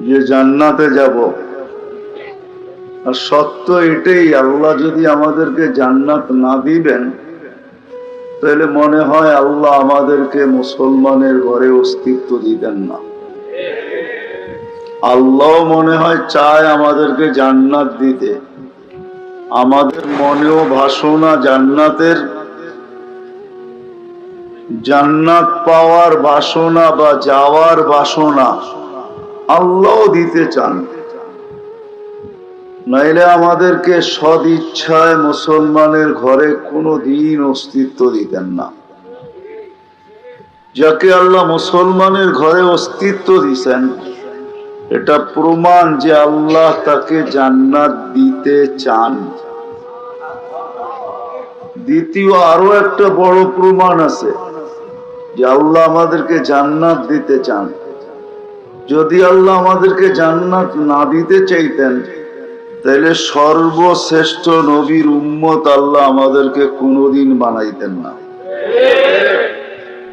যে জান্নাতে যাব। আর সত্য এটাই, আল্লাহ যদি আমাদেরকে জান্নাত না দিবেন, তাহলে মনে হয় আল্লাহ আমাদেরকে মুসলমানের ঘরে অস্তিত্ব দিবেন না। আল্লাহ মনে হয় চায় আমাদেরকে জান্নাত দিতে। আমাদের মনেও ভাসনা জান্নাতের। জান্নাত পাওয়ার বাসনা বা যাওয়ার বাসনা আল্লাহ দিতে চান। নাইলে আমাদেরকে সদ ইচ্ছায় মুসলমানের ঘরে কোনো দিন অস্তিত্ব দিতেন না। যাকে আল্লাহ মুসলমানের ঘরে অস্তিত্ব দিছেন, এটা প্রমাণ যে আল্লাহ তাকে জান্নাত দিতে চান। দ্বিতীয় আরও একটা বড় প্রমাণ আছে, যে আল্লাহ আমাদেরকে জান্নাত দিতে চান। যদি আল্লাহ আমাদেরকে জান্নাত না দিতে চাইতেন, তাহলে সর্বশ্রেষ্ঠ নবীর উম্মত আল্লাহ আমাদেরকে কোনোদিন বানাইতেন না।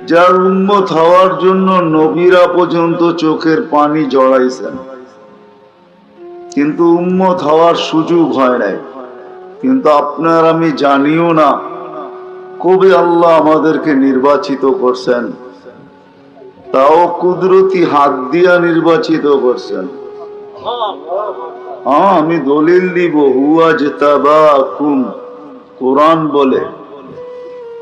যার উম্মত হওয়ার জন্য নবীরা পর্যন্ত চোখের পানি জড়াইছেন। কিন্তু উম্মত হওয়ার সুযোগ হয় নাই। কিন্তু আপনার আমি জানিও না, কবে আল্লাহ আমাদেরকে নির্বাচিত করছেন? তাও কুদরতি হাত দিয়া নির্বাচিত করছেন। আমি দলিল দিব, হুয়া জেতাবাকুম, কোরআন বলে।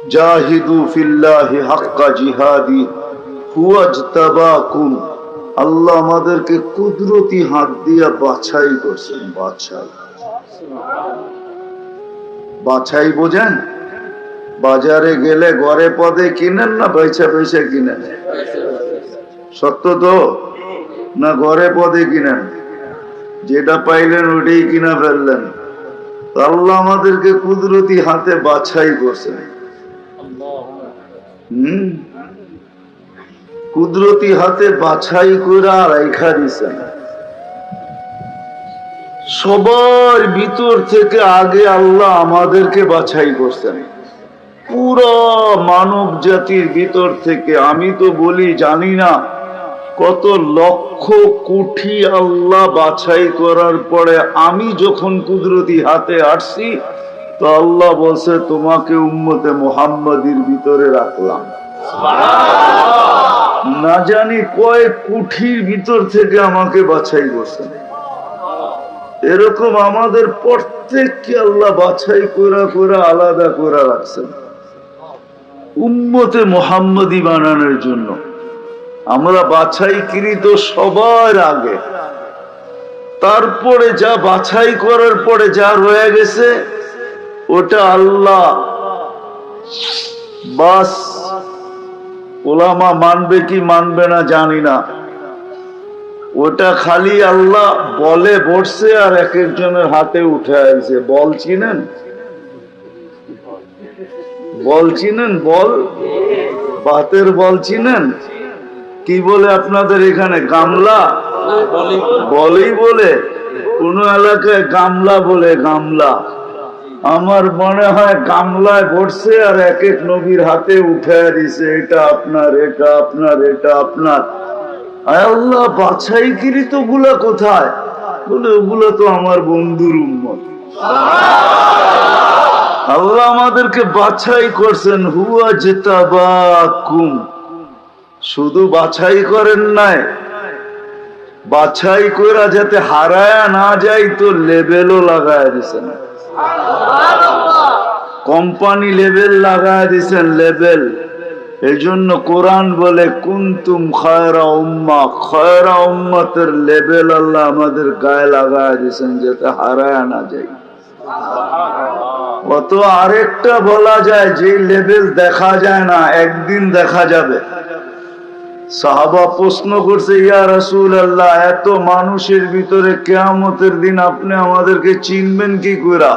জাহিদু ফিল্লাহি হাক্কা জিহাদি, হুয়া জেতাবাকুম। আল্লাহ আমাদেরকে কুদরতি হাত দিয়া বাছাই করছেন, বাছাই। বাছাই বোঝেন? বাজারে গেলে ঘরে পদে কিনেন না পয়সা পয়সা কিনেন? সত্য তো? না ঘরে পদে কিনেন? যেটা পাইলেন ওইটাই কিনা ফেললেন। আল্লাহ আমাদেরকে কুদরতি হাতে বাছাই করছেন। হম? কুদরতি হাতে বাছাই করে রাইখা দিছেন। সবার ভিতর থেকে আগে আল্লাহ আমাদেরকে বাছাই করছেন। পুরো মানব জাতির ভিতর থেকে আমি তো বলি, জানি না, কত লক্ষ কোটি আল্লাহ বাছাই করার পরে আমি যখন কুদরতি হাতে আসছি, তো আল্লাহ বলছে, তোমাকে উম্মতে মোহাম্মদীর ভিতরে রাখলাম। না জানি কয়েক কোটির ভিতর থেকে আমাকে বাছাই করছেন এরকম আমাদের প্রত্যেককে আল্লাহ বাছাই করা করে আলাদা করে রাখছেন। উম্মতে মোহাম্মদী বানানোর জন্য। আমরা বাছাইকৃত সবার আগে। তারপরে যা বাছাই করার পরে যা রয়ে গেছে, ওটা আল্লাহ। বাস, ওলামা মানবে কি মানবে না জানি না। ওটা খালি আল্লাহ বলে বসছে আর এক একজনের হাতে উঠে আসছে। বল চিনেন? বল চিনেন, বল? বাতের বল চিনেন? কি বলে আপনাদের এখানে, গামলা? বলেই বলে। কোন এলাকায় গামলা বলে গামলা? আমার মনে হয় গামলায় বসছে আর এক এক নবীর হাতে উঠে দিছে, এটা আপনার এটা আপনার এটা আপনার। আল্লাহ বাছাই কৃতগুলা কোথায়? বলে, ওগুলো তো আমার বন্ধুর উম্মত। আল্লাহ আমাদেরকে বাছাই করছেন, হুয়া যেতা বা কুম শুধু বাছাই করেন নাই, বাছাই কইরা যাতে হারায়া না যাই তো লেবেলও লাগায় দিছেন। কোম্পানি লেবেল লাগায় দিছেন, লেবেল। এই জন্য কোরআন বলে, কুন্তুম খয়রা উম্মা, খয়রা উম্মতের লেবেল আল্লাহ আমাদের গায়ে লাগায় দিছেন যাতে হারায় না যাই। কত আরেকটা বলা যায়, যে লেভেল দেখা যায় না, একদিন দেখা যাবে। সাহাবা প্রশ্ন করছে, ইয়া রসুল আল্লাহ এত মানুষের ভিতরে কেয়ামতের দিন আপনি আমাদেরকে চিনবেন কি করা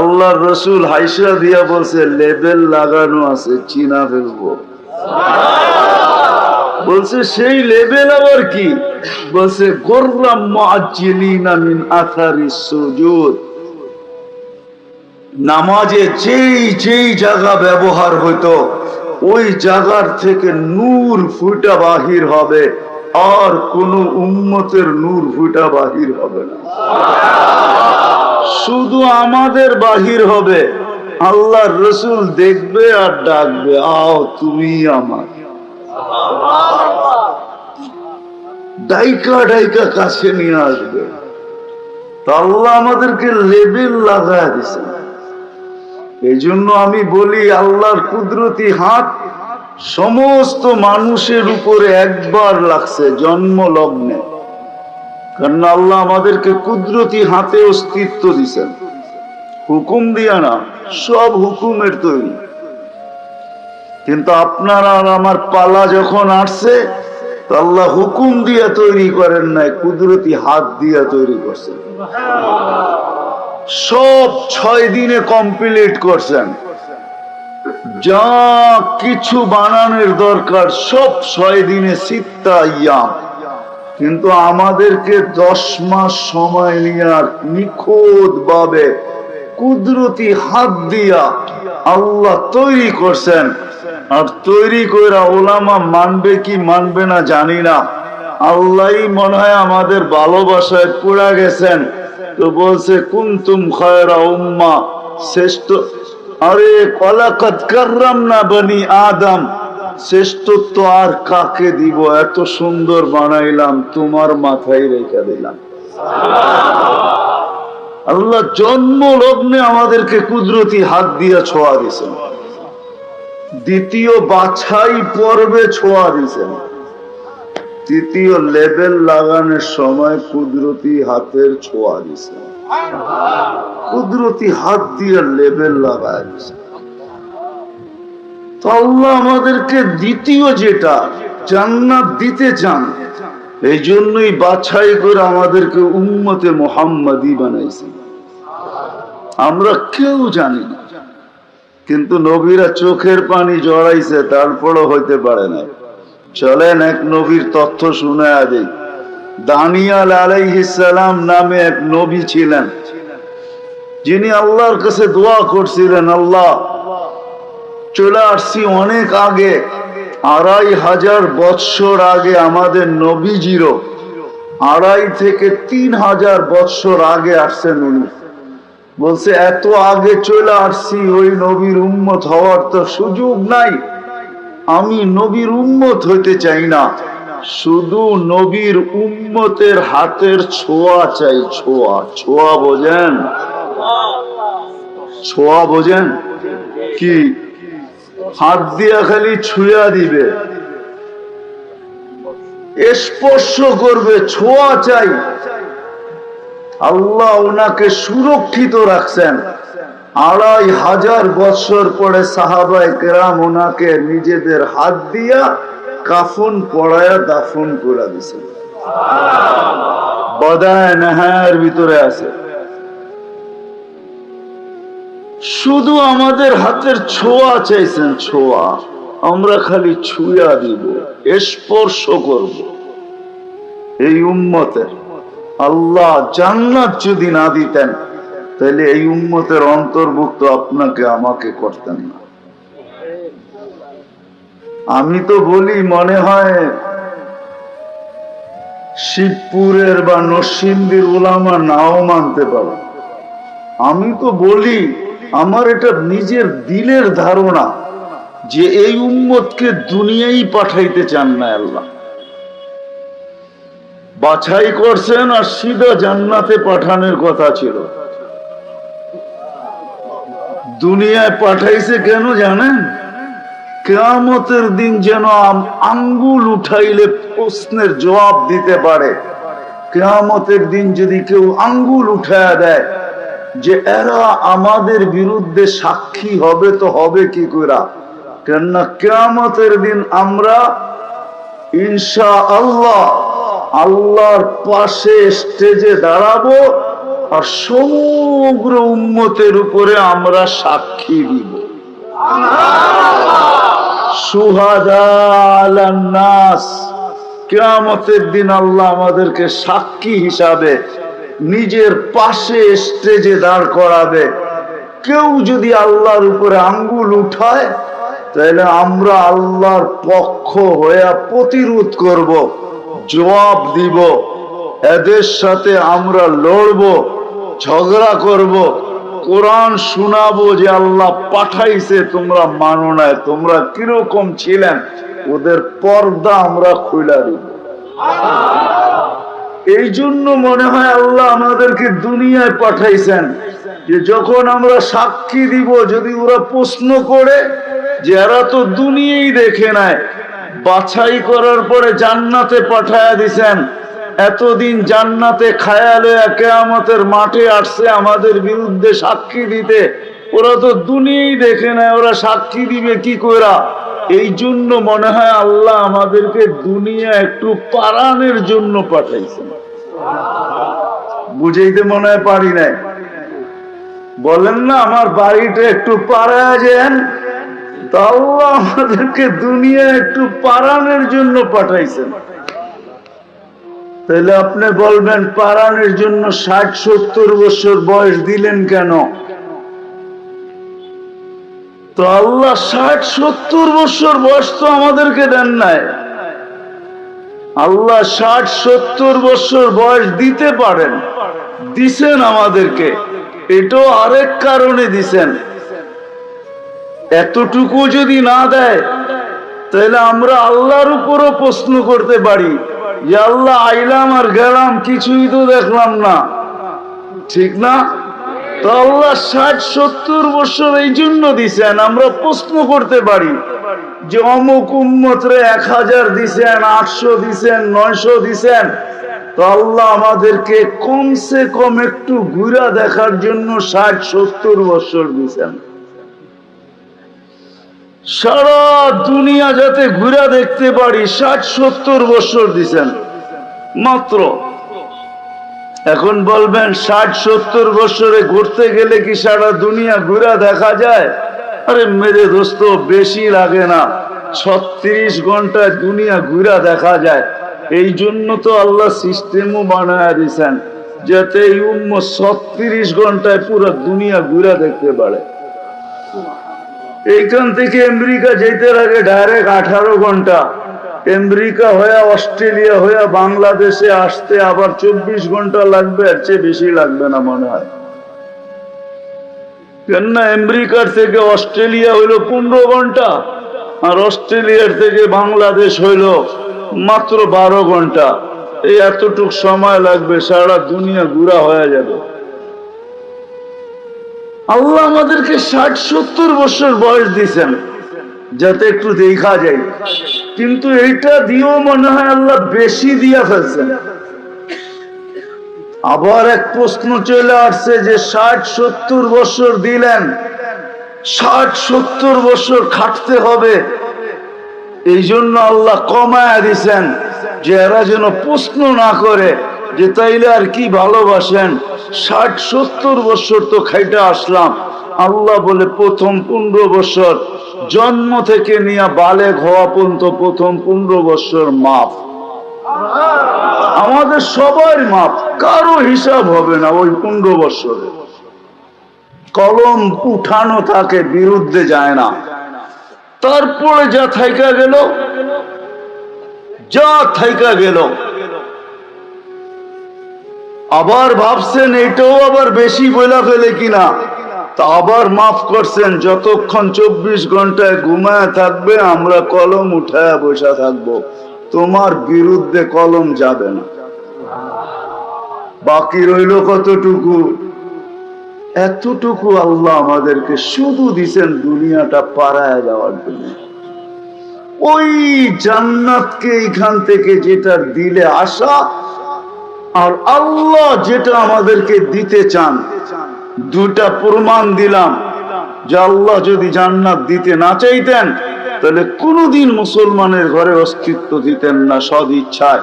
আল্লাহ রসুল হাইসা দিয়া বলছে লেবেল লাগানো আছে, চিনা ফেলব। বলছে, সেই লেবেল আবার কি? বলছে, গোর্রাম আথারি সুজুদ। নামাজে যেই যেই জায়গা ব্যবহার হইতো, ওই জায়গার থেকে নূর ফুটা বাহির হবে, আর কোন উম্মতের নূর ফুটা বাহির হবে না। শুধু আমাদের বাহির হবে আল্লাহ রসুল দেখবে আর ডাকবে, আও, তুমি আমার। ডাইকা ডাইকা কাছে নিয়ে আসবে। আল্লাহ আমাদেরকে লেবেল লাগায় দিছে এই জন্য আমি বলি, আল্লাহর কুদরতি হাত সমস্ত মানুষের উপরে একবার লাগছে জন্ম লগ্নে কারণ আল্লাহ আমাদেরকে কুদরতি হাতে অস্তিত্ব দিছেন। হুকুম দিয়া না, সব হুকুমের তৈরি। কিন্তু আপনার আর আমার পালা যখন আসছে আল্লাহ হুকুম দিয়া তৈরি করেন নাই, কুদরতি হাত দিয়া তৈরি করছেন। সব ছয় দিনে কমপ্লিট করছেন। যা কিছু বানানোর দরকার, সব ছয় দিনে সিত্তা ইয়াম। কিন্তু আমাদেরকে দশ মাস সময় নিয়ে আর নিখুঁত ভাবে কুদরতি হাত দিয়া আল্লাহ তৈরি করছেন। আর তৈরি করে ওলামা মানবে কি মানবে না জানি না। আল্লাহ মনে হয় আমাদের ভালোবাসায় পুরা গেছেন। তো বলছে, কুন্তুম খয়রা উম্মা? শ্রেষ্ঠ, আরে কলাকত করলাম না বনি আদম। শ্রেষ্ঠত্ব আর কাকে দিব? এত সুন্দর বানাইলাম, তোমার মাথায় রেখে দিলাম। আল্লাহ জন্ম লগ্নে আমাদেরকে কুদরতি হাত দিয়ে ছোঁয়া দিছেন দ্বিতীয় বাছাই পর্বে ছোঁয়া দিছেন তৃতীয় লেবেল লাগানোর সময় কুদরতি হাতের ছোঁয়া দিছে। কুদরতি হাত দিয়ে লেবেল লাগায় দিছে। আল্লাহ আমাদেরকে দ্বিতীয় যেটা, জান্নাত দিতে চান, এই জন্যই বাছাই করে আমাদেরকে উম্মতে মোহাম্মদী বানাইছে। আমরা কেউ জানি না, কিন্তু নবীরা চোখের পানি জড়াইছে, তারপরও হইতে পারে না চলেন এক নবীর তথ্য শুনে আদি দানিয়াল আলাইহিসালাম নামে এক নবী ছিলেন। যিনি আল্লাহর কাছে দোয়া করছিলেন, আল্লাহ, চলে আসছি অনেক আগে। আড়াই হাজার বৎসর আগে আমাদের নবীজিরও আড়াই থেকে তিন হাজার বৎসর আগে আসছেন উনি। বলছে, এত আগে চলে আসছি, ওই নবীর উম্মত হওয়ার তো সুযোগ নাই। আমি নবীর উম্মত হইতে চাই না। শুধু নবীর উম্মতের হাতের ছোঁয়া চাই, ছোঁয়া। ছোঁয়া বোঝেন? ছোঁয়া বোঝেন? কি? হাত দিয়া খালি ছুঁয়া দিবে। স্পর্শ করবে, ছোঁয়া চাই। আল্লাহ ওনাকে সুরক্ষিত রাখছেন। আড়াই হাজার বছর পরে সাহাবাই কেরাম ওনাকে নিজেদের হাত দিয়া কাফন পড়ায়া দাফন করে দিছে। ভিতরে আছে। শুধু আমাদের হাতের ছোঁয়া চাইছেন, ছোঁয়া। আমরা খালি ছুঁয়া দিব, স্পর্শ করব। এই উম্মতের আল্লাহ জান্নাত যদি না দিতেন তাহলে এই উম্মতের অন্তর্ভুক্ত আপনাকে আমাকে করতেন না। আমি তো বলি, মনে হয় শিবপুরের বা নরসিংদীর ওলামা নাও মানতে পারে। আমি তো বলি, আমার এটা নিজের দিলের ধারণা যে এই উম্মতকে দুনিয়াই পাঠাইতে চান না আল্লাহ। বাছাই করছেন আর সিধা জান্নাতে পাঠানোর কথা ছিল। দুনিয়ায় পাঠাইছে কেন জানেন? কেয়ামতের দিন যেন আঙ্গুল উঠাইলে প্রশ্নের জবাব দিতে পারে। কেয়ামতের দিন যদি কেউ আঙ্গুল উঠায় দেয় যে এরা আমাদের বিরুদ্ধে সাক্ষী হবে তো হবে কি করা কেননা কেয়ামতের দিন আমরা ইনশা আল্লাহ আল্লাহর পাশে স্টেজে দাঁড়াবো। আর সমগ্র উম্মতের উপরে আমরা সাক্ষী দিব। নাস। কেয়ামতের দিন আল্লাহ আমাদেরকে সাক্ষী হিসাবে নিজের পাশে স্টেজে দাঁড় করাবে। কেউ যদি আল্লাহর উপরে আঙ্গুল উঠায়, তাহলে আমরা আল্লাহর পক্ষ হয়ে প্রতিরোধ করব, জবাব দিব। এদের সাথে আমরা লড়ব, ঝগড়া করব, কোরআন শোনাবো যে আল্লাহ পাঠাইছে, তোমরা মানো না তোমরা কীরকম ছিলেন, ওদের পর্দা আমরা খুলা দিব। এই জন্য মনে হয় আল্লাহ আমাদেরকে দুনিয়ায় পাঠাইছেন, যে যখন আমরা সাক্ষী দিব, যদি ওরা প্রশ্ন করে, যে এরা তো দুনিয়াই দেখে নাই, বাছাই করার পরে জান্নাতে পাঠায়া দিছেন এতদিন জান্নাতে খায়ালে কেয়ামতের মাঠে আসছে আমাদের বিরুদ্ধে সাক্ষী দিতে। ওরা তো দুনিয়াই দেখে নেয়, ওরা সাক্ষী দিবে কি করা এই জন্য মনে হয় আল্লাহ আমাদেরকে দুনিয়া একটু পারানের জন্য পাঠাইছেন বুঝাইতে মনে হয় পারি নাই। বলেন না, আমার বাড়িটা একটু পাড়ায় যান। তা আল্লাহ আমাদেরকে দুনিয়া একটু পারানের জন্য পাঠাইছেন। তাহলে আপনি বলবেন, পারানের জন্য ষাট, সত্তর বছর বয়স দিলেন কেন? তো আল্লাহ ষাট, সত্তর বছর বয়স তো আমাদেরকে দেন নাই। আল্লাহ ষাট, সত্তর বছর বয়স দিতে পারেন, দিছেন আমাদেরকে। এটাও আরেক কারণে দিছেন। এতটুকু যদি না দেয়, তাহলে আমরা আল্লাহর উপরও প্রশ্ন করতে পারি। আল্লাহ, আইলাম আর গেলাম, কিছুই তো দেখলাম না। ঠিক না? তো আল্লাহ ষাট, সত্তর বছর এই জন্য দিছেন, আমরা প্রশ্ন করতে পারি যে অমুক উম্মতরে এক হাজার দিছেন, আটশো দিছেন, নয়শো দিছেন। তো আল্লাহ আমাদেরকে কমসে কম একটু ঘুরা দেখার জন্য ষাট, সত্তর বছর দিছেন। সারা দুনিয়া যাতে ঘুরা দেখতে পারি, ষাট, সত্তর বছর দিছেন। মাত্র। এখন বলবেন, ষাট, সত্তর বছরে ঘুরতে গেলে কি সারা দুনিয়া ঘুরা দেখা যায়? আরে মেরে দোস্ত, বেশি লাগে না। ছত্রিশ ঘন্টায় দুনিয়া ঘুরা দেখা যায়। এই জন্য তো আল্লাহ সিস্টেমও বানায় দিছেন, যাতে এই উম্ম ছত্রিশ ঘন্টায় পুরো দুনিয়া ঘুরা দেখতে পারে। এইখান থেকে আমেরিকা যেতে লাগে ডাইরেক্ট আঠারো ঘণ্টা। আমেরিকা হয়ে অস্ট্রেলিয়া হয়ে বাংলাদেশে আসতে আবার চব্বিশ ঘণ্টা লাগবে, এর চেয়ে বেশি লাগবে না মনে হয়। কেননা আমেরিকার থেকে অস্ট্রেলিয়া হইল পনেরো ঘণ্টা আর অস্ট্রেলিয়ার থেকে বাংলাদেশ হইল মাত্র বারো ঘণ্টা। এই এতটুক সময় লাগবে, সারা দুনিয়া ঘুরা হয়ে যাবে। আল্লাহ আমাদেরকে ষাট, সত্তর বছর বয়স দিয়েছেন, যাতে একটু দেখা যায়। কিন্তু এইটা দিয়েও মনে হয় আল্লাহ বেশি দিয়া ফেলছেন। আবার এক প্রশ্ন চলে আসছে যে ষাট, সত্তর বছর দিলেন, ষাট, সত্তর বছর খাটতে হবে। এই জন্য আল্লাহ কমায়া দিছেন যে এরা যেন প্রশ্ন না করে যে তাইলে আর কি ভালোবাসেন। ষাট সত্তর বছর তো খাইটা আসলাম। আল্লাহ বলে, প্রথম পনেরো বছর জন্ম থেকে নিয়ে বালেক হওয়া পর্যন্ত প্রথম পনেরো বছর মাপ। আমাদের সবার মাপ, কারও হিসাব হবে না ওই পনেরো বছরে। কলম উঠানো থাকে বিরুদ্ধে যায় না। তারপরে যা থাইকা গেল, যা থাইকা গেল আবার ভাবছেন এটাও আবার বেশি বইলা ফেলে কিনা? তা আবার মাফ করছেন, যতক্ষণ চব্বিশ ঘন্টায় ঘুমায় থাকবে, আমরা কলম উঠায় বসা থাকব। তোমার বিরুদ্ধে কলম যাবে না। বাকি রইল কতটুকু? এতটুকু আল্লাহ আমাদেরকে শুধু দিছেন দুনিয়াটা পাড়ায় যাওয়ার জন্য। ওই জান্নাতকে এখান থেকে যেটা দিলে আসা আর আল্লাহ যেটা আমাদেরকে দিতে চান দুটা প্রমাণ দিলাম যে আল্লাহ যদি জান্নাত দিতে না চাইতেন, তাহলে কোনোদিন মুসলমানের ঘরে অস্তিত্ব দিতেন না, সদ ইচ্ছায়।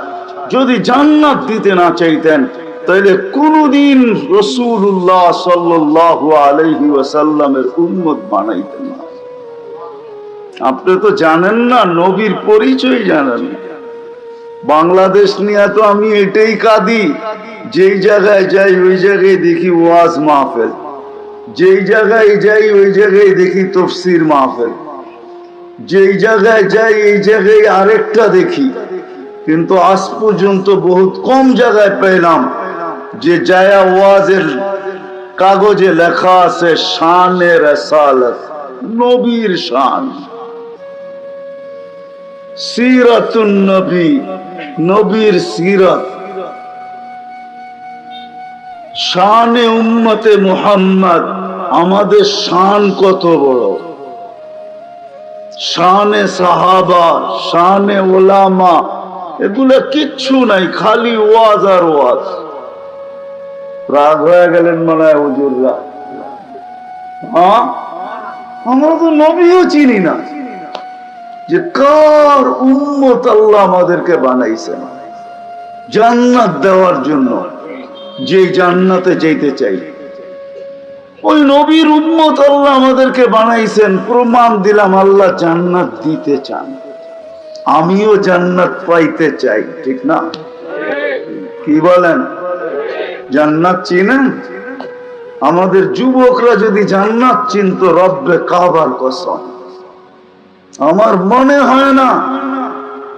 যদি জান্নাত দিতে না চাইতেন, তাহলে কোনোদিন রসুল্লাহ সাল্লাহ আলহি ওয়াসাল্লামের উন্মত বানাইতেন না। আপনি তো জানেন না, নবীর পরিচয় জানেন না। বাংলাদেশ নিয়ে তো আমি এটাই কাঁদি। যেই জায়গায় যাই, ওই জায়গায় দেখি ওয়াজ মাহফেল। যেই জায়গায় যাই, ওই জায়গায় দেখি তফসির মাহফেল। যেই জায়গায় যাই, এই জায়গায় আরেকটা দেখি। কিন্তু আজ পর্যন্ত বহুত কম জায়গায় পেলাম যে জায়া ওয়াজের কাগজে লেখা আছে শানের নবীর শান। সিরাতুন নবী নবীর সিরাত। শানে উম্মতে মুহাম্মদ, আমাদের শান কত বড়? শানে সাহাবা, শানে ওলামা, এগুলো কিচ্ছু নাই, খালি ওয়াজ আর ওয়াজ। রাগ হয়ে গেলেন মনে হয় হুজুররা। আমরা তো নবীও চিনি না। যে কার উম্মত আল্লাহ আমাদেরকে বানাইছেন জান্নাত দেওয়ার জন্য, যে জান্নাতে যেতে চাই। ওই নবীর উম্মত আল্লাহ আমাদেরকে বানাইছেন, প্রমাণ দিলাম আল্লাহ জান্নাত দিতে চান। আমিও জান্নাত পাইতে চাই, ঠিক না? কি বলেন? জান্নাত চিনেন? আমাদের যুবকরা যদি জান্নাত চিনত, রব্বে কাবার কসম। আমার মনে হয় না।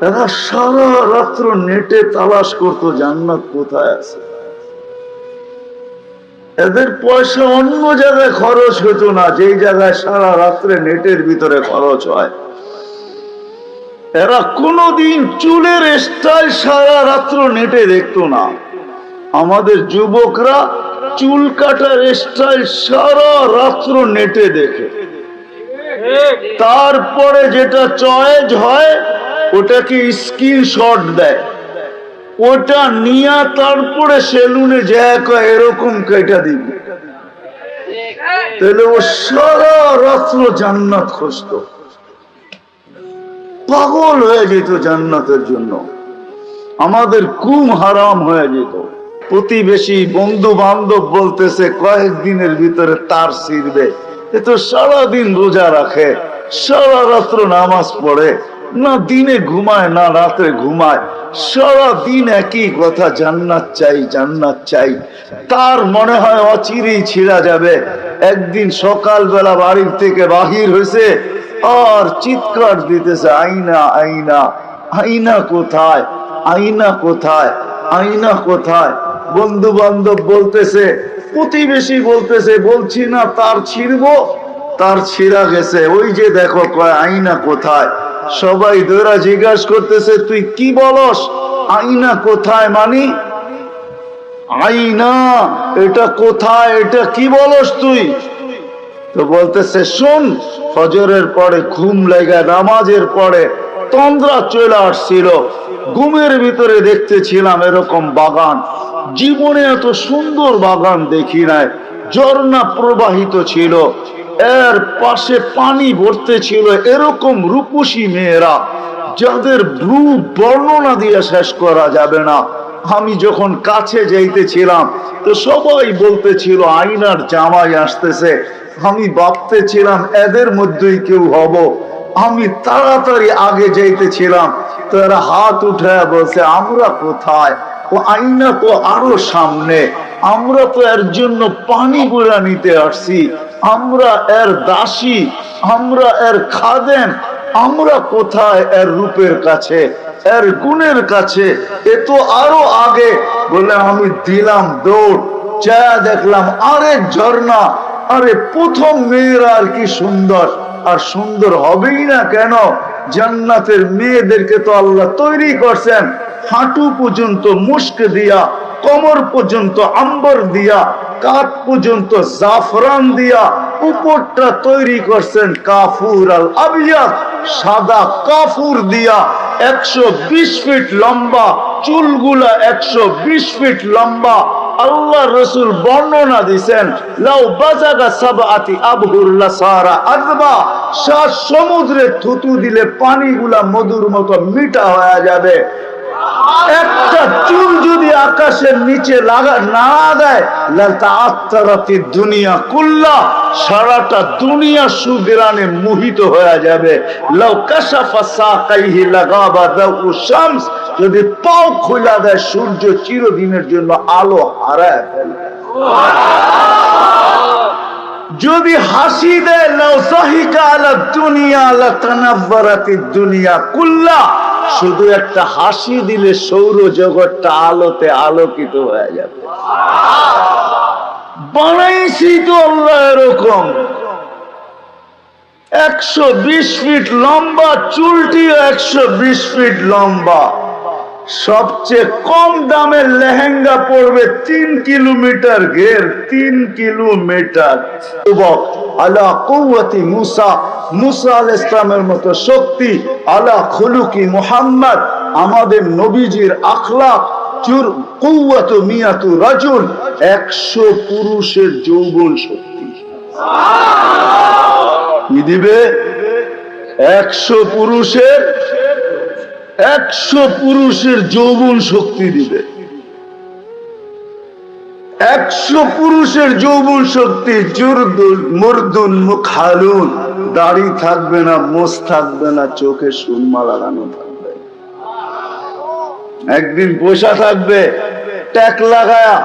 এরা সারা রাত্র নেটে তালাশ করতো জান্নাত কোথায় আছে। এদের পয়সা অন্য জায়গায় খরচ হতো না, যেই জায়গায় সারা রাত্রে নেটের ভিতরে খরচ হয়। এরা কোনোদিন চুলের স্টাইল সারা রাত্র নেটে দেখতো না। আমাদের যুবকরা চুল কাটার স্টাইল সারা রাত্র নেটে দেখে। তারপরে যেটা চয়েজ হয় ওটাকে স্ক্রিনশট দেয়? ওটা নিয়ে তারপরে সেলুনে যায় এরকম কেটা দিবি। তাহলে ও সারা রাত্র জান্নাত খুঁজত। পাগল হয়ে যেত জান্নাতের জন্য। আমাদের কুম হারাম হয়ে যেত। প্রতিবেশী বন্ধু বান্ধব বলতেছে, কয়েকদিনের ভিতরে তার ছিড়বে। এ তো সারাদিন রোজা রাখে, সারা রাত্র নামাজ পড়ে, না দিনে ঘুমায়, না রাতে ঘুমায় সারা দিন একই কথা, জান্নাত চাই জান্নাত চাই। তার মনে হয় অচিরেই ছিঁড়া যাবে। একদিন সকালবেলা বাড়ির থেকে বাহির হয়েছে আর চিৎকার দিতেছে আইনা আইনা আইনা কোথায় আইনা কোথায় আইনা কোথায়? বন্ধু বান্ধব বলতেছে প্রতিবেশী বলতেছে, বলছি না, তার ছিড়বো, তার ছিঁড়া গেছে। ওই যে দেখো, কয় আইনা কোথায়? সবাই দৌড়া জিজ্ঞাসা করতেছে, তুই কি বলস? আইনা কোথায় মানি? আইনা এটা কোথায়? এটা কি বলস তুই? তো বলতেছে, শোন, ফজরের পরে ঘুম লেগে, নামাজের পরে তন্দ্রা চলে আসছিল। ঘুমের ভিতরে দেখতেছিলাম এরকম বাগান। জীবনে এত সুন্দর বাগান দেখি নাই। ঝর্ণা প্রবাহিত ছিল। এর পাশে পানি ভরতে ছিল এরকম রূপসী মেয়েরা, যাদের ভ্রু বর্ণনা দিয়ে শেষ করা যাবে না। আমি যখন কাছে যাইতেছিলাম, তো সবাই বলতেছিল আইনার জামাই আসতেছে। আমি ভাবতেছিলাম, এদের মধ্যেই কেউ হব। আমি তাড়াতাড়ি আগে যাইতেছিলাম, তো এরা হাত উঠে বলছে, আমরা কোথায়? ও আইনা তো আরও সামনে। আমরা তো এর জন্য পানি গুলা নিতে আসছি। আমরা এর দাসী, আমরা এর খাদেন আমরা কোথায় এর রূপের কাছে, এর গুণের কাছে? এ তো আরও আগে বলে আমি দিলাম দৌড় যা দেখলাম আরেক ঝর্ণা। আরে প্রথম মেয়েরা আর কি সুন্দর। আর সুন্দর হবেই না কেন? জান্নাতের মেয়েদেরকে তো আল্লাহ তৈরি করছেন। হাঁটু পর্যন্ত মুস্ক দিয়া, কোমর পর্যন্ত আম্বর দিয়া কাঠ পর্যন্ত জাফরান দিয়া, উপরটা তৈরি করছেন কাফুর আল আবিয়াত সাদা কাফুর দিয়া একশো বিশ ফিট লম্বা, চুলগুলা একশো বিশ ফিট লম্বা। আল্লাহ রসুল বর্ণনা দিছেন, লাউ বাজাগা সাবাতি আবহুল্লা সারা আদবা সাত সমুদ্রে থুতু দিলে পানিগুলা মধুর মতো মিঠা হয়ে যাবে। একটা চুল যদি আকাশের নিচে লাগা না দেয় আত্মারাতি দুনিয়া কুল্লা, সারাটা দুনিয়া সুগ্রানে মোহিত হয়ে যাবে। যদি পাও খুলা দেয়, সূর্য চিরদিনের জন্য আলো হারায় ফেলবে যদি হাসি দেয় দুনিয়া কুল্লা। শুধু একটা হাসি দিলে সৌর জগৎটা আলোতে আলোকিত হয়ে যাবে। বানাইছি তো আল্লাহ এরকম। একশো বিশ ফিট লম্বা, চুলটিও একশো বিশ ফিট লম্বা। সবচেয়ে কম দামের লেহেঙ্গা পড়বে তিন কিলোমিটার ঘের, তিন কিলোমিটার। যুবক, আলা কৌয়াতি মুসা মুসা আল ইসলামের মতো শক্তি, আলা খুলুকি মুহাম্মদ, আমাদের নবীজির আখলাক, চুর কৌয়াত মিয়াতু রাজুল, একশো পুরুষের যৌবন শক্তি। কি দিবে? একশো পুরুষের একশো পুরুষের যৌবন শক্তি দিবে। একশো পুরুষের যৌবন শক্তি জুরদুল মুরদুল মুখালুন দাড়ি থাকবে না, মোষ থাকবে না, চোখে সুরমা লাগানো থাকবে। একদিন বসা থাকবে, ট্যাক লাগায়া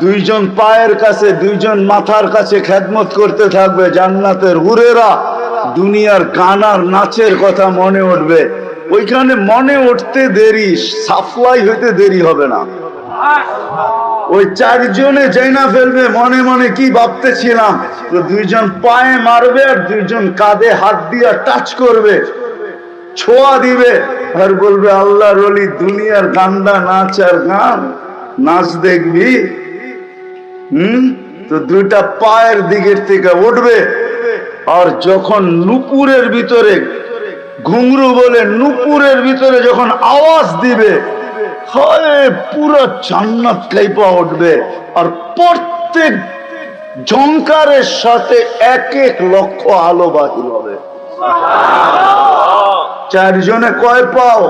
দুইজন পায়ের কাছে, দুইজন মাথার কাছে খেদমত করতে থাকবে। জান্নাতের হুরেরা দুনিয়ার গানার নাচের কথা মনে উঠবে। ওইখানে মনে উঠতে দেরি, সাপ্লাই হইতে দেরি হবে না। ওই চারজনে যাইনা ফেলবে, মনে মনে কি ভাবতেছিলাম দুইজন পায়ে মারবে আর দুইজন কাঁধে হাত দিয়া টাচ করবে, ছোঁয়া দিবে আর বলবে আল্লাহ রলি দুনিয়ার গান্দা নাচ আর গান, নাচ দেখবি? হম? তো দুইটা পায়ের দিকের থেকে উঠবে আর যখন নুপুরের ভিতরে ঘুংরু বলে নুপুরের ভিতরে যখন আওয়াজ দিবে পুরো উঠবে। আর প্রত্যেক ঝঙ্কারের সাথে এক এক লক্ষ আলো বাহির হবে। চারজনে কয় পাও?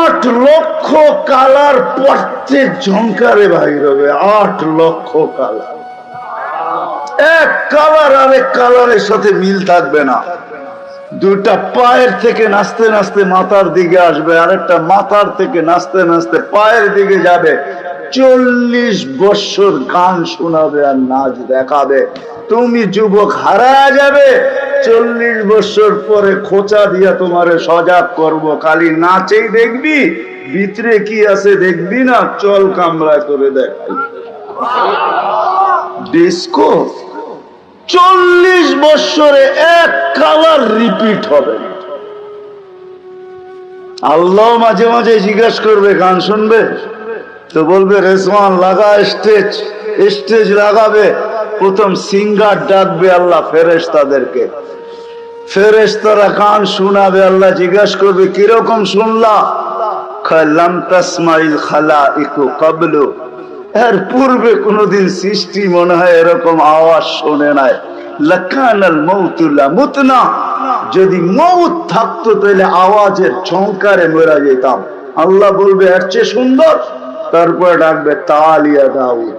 আট লক্ষ কালার প্রত্যেক ঝঙ্কারে বাহির হবে, আট লক্ষ কালার। এক কালার আরেক কালারের সাথে মিল থাকবে না। দুটা পায়ের থেকে নাচতে নাচতে মাথার দিকে আসবে, আরেকটা মাথার থেকে নাচতে নাচতে পায়ের দিকে যাবে। চল্লিশ বছর গান শোনাবে আর নাচ দেখাবে। তুমি যুবক হারা যাবে, চল্লিশ বছর পরে খোঁচা দিয়া তোমারে সজাগ করব। খালি নাচেই দেখবি, ভিতরে কি আছে দেখবি না, চল কামড়ায় করে দেখাই। চল্লিশ বছরে এক কালার রিপিট হবে। আল্লাহ মাঝে মাঝে জিজ্ঞেস করবে, গান শুনবে? তো বলবে, রেজওয়ান লাগা স্টেজ স্টেজ লাগাবে। প্রথম সিঙ্গার ডাকবে আল্লাহ ফেরেশ তাদেরকে ফেরেশ তারা গান শোনাবে, আল্লাহ জিজ্ঞাসা করবে, কীরকম শুনলা? খালাম তাসমাইল খালা ইকু কাবলু। এর পূর্বে কোনোদিন সৃষ্টি মনে হয় এরকম আওয়াজ শোনে নাই। যদি মৌত থাকতো তাহলে আওয়াজের ঝংকারে মেরা যেতাম। আল্লাহ বলবে, এর চেয়ে সুন্দর। তারপরে ডাকবে, তালিয়া দাউদ।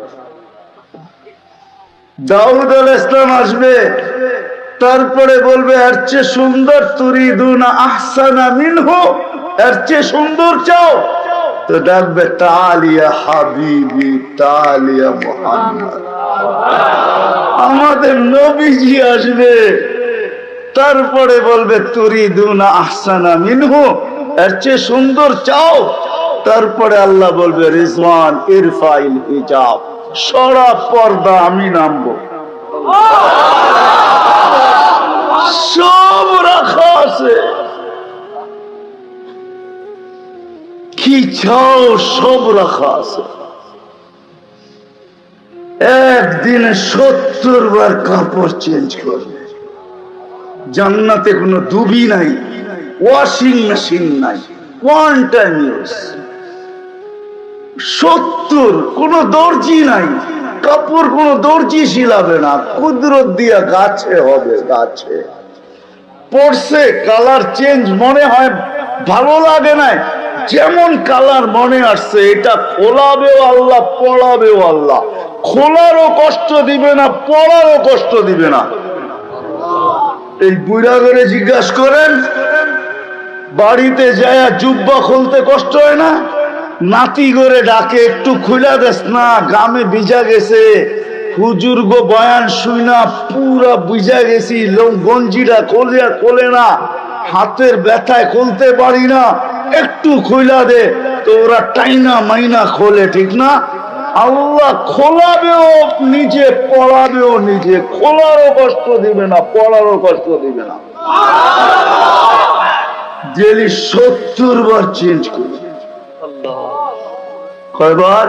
দাউদ আল ইসলাম আসবে। তারপরে বলবে, এর চেয়ে সুন্দর তুরিদুনা আহসানা মিনহু। এর চেয়ে সুন্দর চাও। তো ডাকবে তালিয়া হাবিবি, তালিয়া মোহাম্মদ। আমাদের নবীজি আসবে। তারপরে বলবে, তুরিদুনা আহসানা মিনহু, এর চেয়ে সুন্দর চাও। তারপরে আল্লাহ বলবে, রিজওয়ান ইরফাইল হিজাব। সরা পর্দা আমি নামবো। সব রাখা আছে। কি চাও সব রাখা আছে। একদিনে সত্তর বার কাপড় চেঞ্জ করবে জান্নাতে কোনো দুবি নাই ওয়াশিং মেশিন নাই ওয়ান টাইম ইউজ সত্তর, কোনো দর্জি নাই, কাপড় কোনো দর্জি শিলাবে না, কুদরত দিয়া গাছে হবে গাছে। পড়ছে কালার চেঞ্জ মনে হয় ভালো লাগে না যেমন কালার মনে আসছে, এটা খোলাবেও আল্লাহ, পড়াবেও আল্লাহ। খোলারও কষ্ট দিবে না, পড়ারও কষ্ট দিবে না। এই বুড়া জিজ্ঞাসা করেন, বাড়িতে যায় জুব্বা খুলতে কষ্ট হয় না? নাতি করে ডাকে, একটু খুলা দেস না, গ্রামে ভিজা গেছে। হুজুর গো, বয়ান শুই না, পুরা বুঝা গেছি খোলে আর খোলে না। হাতের ব্যথায় খুলতে পারি না। একটু খুইলা দে, তো ওরা টাইনা মাইনা খোলে, ঠিক না? আল্লাহ খোলাবেও নিজে, পড়াবেও নিজে। খোলারও কষ্ট দিবে না, পড়ারও কষ্ট দিবে না। সত্তর বার চেঞ্জ কয়বার?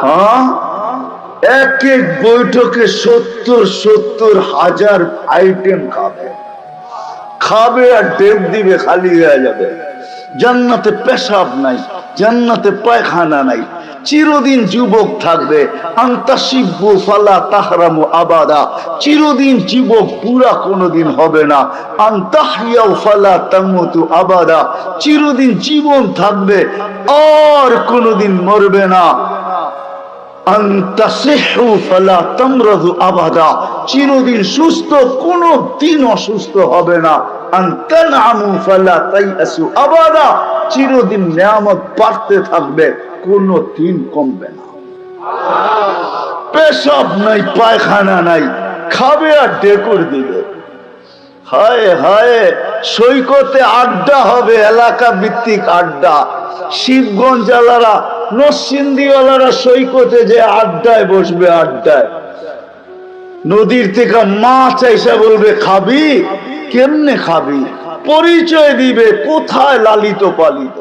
হ্যাঁ? এক এক বৈঠকে সত্তর সত্তর হাজার আইটেম খাবে। খাবে আর ডেপ দিবে, খালি হয়ে যাবে। জান্নাতে পেশাব নাই, জান্নাতে পায়খানা নাই। চিরদিন যুবক থাকবে। আবাদা। চিরদিন যুবক পুরা কোনোদিন হবে না। আন্তাহিয়াও ফালা তামুতু আবাদা। চিরদিন জীবন থাকবে, আর কোনোদিন মরবে না। চিরদিন সুস্থ কোনো দিন অসুস্থ হবে না। চিরদিন নিয়ামত বাড়তে থাকবে, কোনো দিন কমবে না। পেশাব নাই, পায়খানা নাই, খাবে আর দিবে। হায় হায়, সৈকতে আড্ডা হবে এলাকা ভিত্তিক আড্ডা। শিবগঞ্জ আলারা নরসিন্দিওয়ালারা সৈকতে যে আড্ডায় বসবে, আড্ডায়। নদীর থেকে মাছ এসে বলবে, খাবি? কেমনে খাবি? পরিচয় দিবে কোথায় লালিত পালিত?